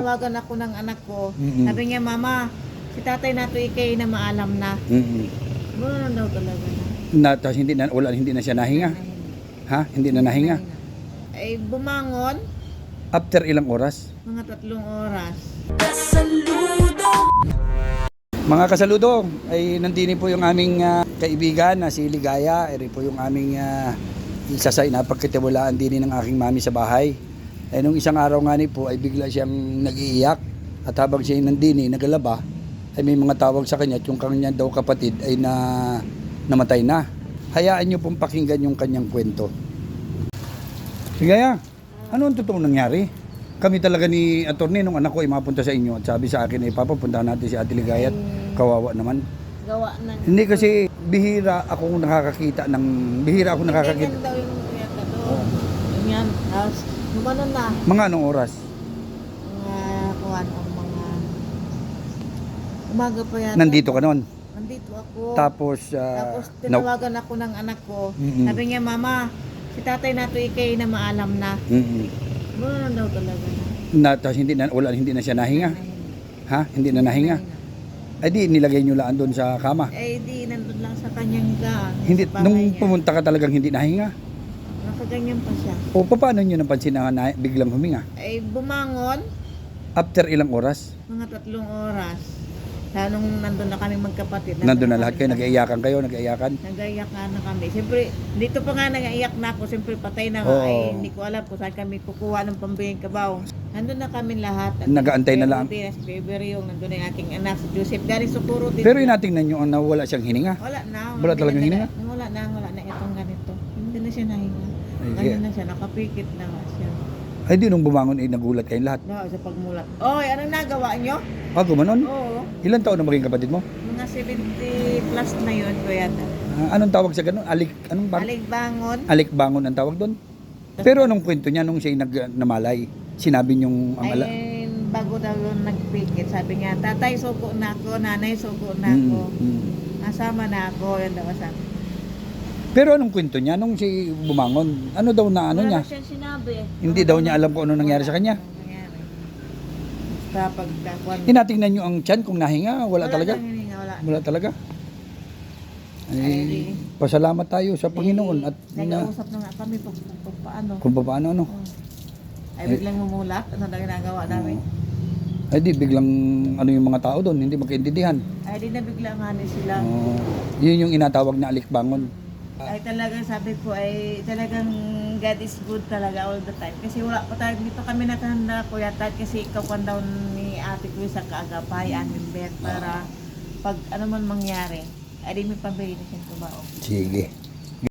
Tawagan ako ng anak ko. Mm-mm. Sabi niya, Mama, si tatay na to ikay na maalam na. Mm-mm. Daw talaga na. Na, tapos hindi na, wala, hindi na siya nahinga. Ha? Hindi na nahinga. Ay, bumangon, After ilang oras? mga tatlong oras. Mga kasaludo, ay nandini po yung aming ah, kaibigan na si Ligaya. Eri po yung aming ah, isa sa inapagkatiwalaan din ng aking mami sa bahay. Eh nung isang araw nga ni po ay bigla siyang nag-iiyak. At habang siya nandini, nagalaba, ay may mga tawag sa kanya at yung kanya daw kapatid ay na namatay na. Hayaan niyo pong pakinggan yung kanyang kwento. Ligaya, ano ang totoong nangyari? Kami talaga ni attorney nung anak ko ay mapunta sa inyo at sabi sa akin ay papapunta natin si Ate Ligaya at kawawa naman. Gawa na. Hindi kasi bihira akong nakakakita ng bihira ako nakakakita. Ganyan daw yung kuya ka doon. Ganyan. Tapos, gumano na. Mga anong oras? Mga, kuhan ang mga... Umaga pa yata. Nandito ka noon. Nandito ako. Tapos ah, Tapos na- tinawagan ako ng anak ko. Mm-mm. Sabi niya, Mama, si tatay na to ikay na maalam na. Mm-mm. Gano'n daw talaga na. na tapos hindi na wala hindi na siya nahinga. Ha? Hindi na nahinga. Ay di nilagay niyo lang doon sa kama. Eh di, nandun lang sa kanyang gaan. Hindi nung niya. pumunta ka talagang hindi nahinga. Nakaganyan pa siya. O paano niyo napansin na, na biglang huminga? Eh, bumangon, After ilang oras? mga tatlong oras. Sa nung nandun na kami magkapatid. Nandun na lahat kayo, nag-iyakan kayo, nag-iyakan. Nag-iyak nga na kami. Siyempre, dito pa nga nag-iyak na ako. Siyempre, patay na nga. Oo. Ay, hindi ko alam kung saan kami kukuha ng pambingin kabaw. Nandun na kami lahat. At Nag-aantay na lang. Si si Bebery yung nandun na yung aking anak, si Joseph. Galing Sukuro din. Pero yung natingnan niyo na wala siyang hininga. Wala na. Wala talagang hininga? Wala na itong ganito. Hindi na siya nahinga. Ay, Ganyan na siya, nakapikit na nga siya. Ay di nung bumangon ay nagulat kayong lahat. No, sa pagmulat. Oy, anong nagawa nyo? Ah, gumanon? Oo. Ilan taon na maging kapatid mo? Mga 70 plus na yun, kuya. Ah, anong tawag sa ganun? Alik, anong bang? Balik bangon. Alikbangon ang tawag doon. Pero anong kwento niya nung siya nag namalay? Sinabi niyong ang ala. Ay, bago daw yun nagpikit, sabi niya, tatay, suko na ako, nanay, suko na Mm, ako. mm. Nasama na ako, yun daw sabi. Pero anong kwento niya nung si bumangon? Ano daw na ano Wala niya? na siyang sinabi. Hindi daw niya alam kung ano nangyari sa kanya. Basta pagkakuan. Tinatingnan niyo ang tiyan kung nahinga, wala, talaga. nang hininga, Wala. Wala talaga. Ay, Ay, pasalamat tayo sa Panginoon at na, Nag-uusap na nga kami pag, pag, pag paano. kung paano ano. Ay, biglang mumulat. Ano na ginagawa namin? Ay di biglang ano yung mga tao doon, hindi magkaintindihan. Ay, di na biglang hani sila. Oh, yun yung inatawag na alikbangon. Ay talagang sabi ko ay talagang God is good talaga all the time. Kasi wala pa tayo dito kami nakahanda kuya Tad kasi ikaw kan daw ni ate ko sa kaagapay amin bet para pag ano man mangyari ay di may pambili na siyang tubao. Sige.